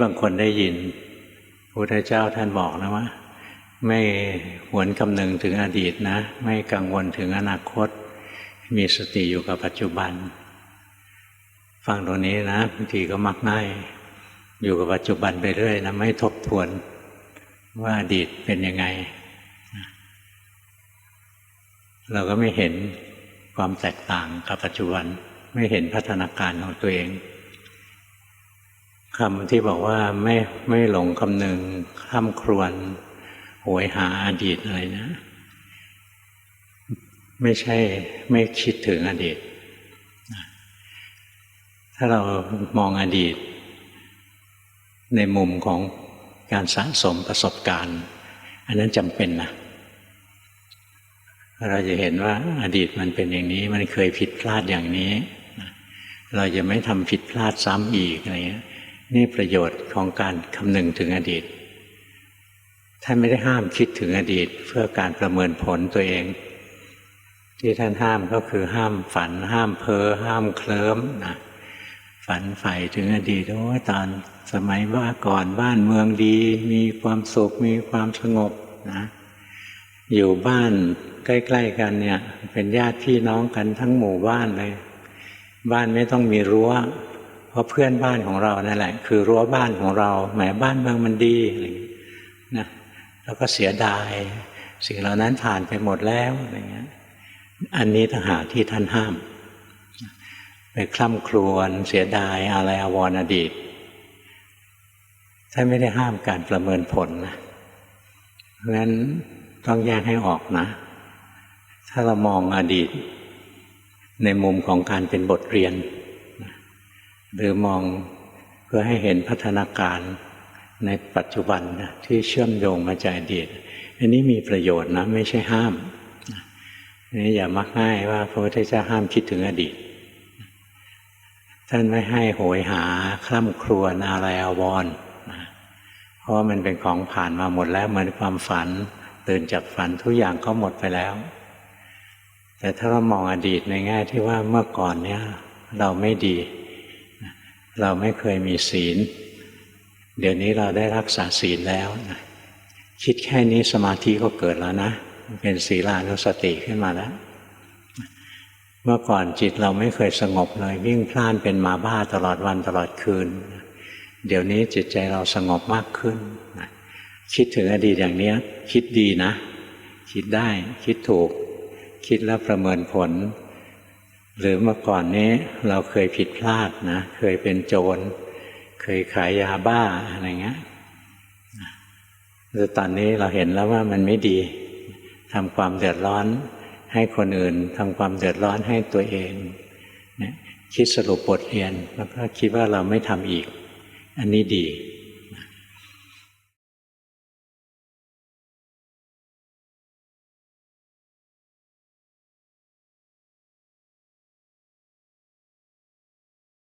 บางคนได้ยินพระพุทธเจ้าท่านบอกนะว่าไม่หวนคำนึงถึงอดีตนะ ไม่กังวลถึงอนาคต มีสติอยู่กับปัจจุบัน ฟังตรงนี้นะบางทีก็มักง่าย อยู่กับปัจจุบันไปเรื่อยนะไม่ทบทวนว่าอดีตเป็นยังไง เราก็ไม่เห็นความแตกต่างกับปัจจุบัน ไม่เห็นพัฒนาการของตัวเอง คำที่บอกว่าไม่ไม่หลงคำนึงข้ามครวนโหยหาอดีตอะไรนะ ไม่ใช่ไม่คิดถึงอดีต ถ้าเรามองอดีต ในมุมของการสะสมประสบการณ์ อันนั้นจำเป็นนะเราจะเห็นว่าอดีตมันเป็นอย่างนี้ มันเคยผิดพลาดอย่างนี้ เราจะไม่ทำผิดพลาดซ้ำอีกอะไรเงี้ย นี่ประโยชน์ของการคำนึงถึงอดีต ท่านไม่ได้ห้ามคิดถึงอดีตเพื่อการประเมินผลตัวเอง ที่ท่านห้ามก็คือห้ามฝัน ห้ามเพ้อห้ามเคลิ้มนะฝันใฝ่ถึงอดีตโอ้ตอนสมัยว่าก่อนบ้านเมืองดี มีความสุขมีความสงบนะอยู่บ้านใกล้ๆกันเนี่ย เป็นญาติพี่น้องกันทั้งหมู่บ้านเลย บ้านไม่ต้องมีรั้ว เพราะเพื่อนบ้านของเรานั่นแหละ คือรั้วบ้านของเราแหมบ้านเมืองมันดีอะไรอนะแล้วก็เสียดาย สิ่งเหล่านั้นผ่านไปหมดแล้วอะไรเงี้ยอันนี้ต่างหากที่ท่านห้ามไปคล่ำครวญเสียดายอะไรอวรอดีตท่านไม่ได้ห้ามการประเมินผลนะเพราะฉะนั้นต้องแยกให้ออกนะ ถ้าเรามองอดีต ในมุมของการเป็นบทเรียน หรือมองเพื่อให้เห็นพัฒนาการในปัจจุบันนะที่เชื่อมโยงมาจากอดีตอันนี้มีประโยชน์นะไม่ใช่ห้ามอันนี้อย่ามักง่ายว่าพระพุทธเจ้าห้ามคิดถึงอดีต ท่านไม่ให้โหยหาคล่ำครวญอะไรอาวรณ์เพราะมันเป็นของผ่านมาหมดแล้วเหมือนความฝัน ตื่นจากฝันทุกอย่างก็หมดไปแล้ว แต่ถ้าเรามองอดีตในแง่ที่ว่าเมื่อก่อนเนี้ยเราไม่ดี เราไม่เคยมีศีล เดี๋ยวนี้เราได้รักษาศีลแล้วนะคิดแค่นี้สมาธิก็เกิดแล้วนะ เป็นศีลานุสติขึ้นมาแล้ว เมื่อก่อนจิตเราไม่เคยสงบเลย วิ่งพล่านเป็นมาบ้าตลอดวันตลอดคืน เดี๋ยวนี้จิตใจเราสงบมากขึ้น คิดถึงอดีตอย่างนี้คิดดีนะ คิดได้คิดถูก คิดแล้วประเมินผล หรือเมื่อก่อนนี้เราเคยผิดพลาดนะ เคยเป็นโจร เคยขายยาบ้าอะไรเงี้ยหรือตอนนี้เราเห็นแล้วว่ามันไม่ดีทำความเดือดร้อนให้คนอื่นทำความเดือดร้อนให้ตัวเองคิดสรุปบทเรียนแล้วก็คิดว่าเราไม่ทำอีก อันนี้ดี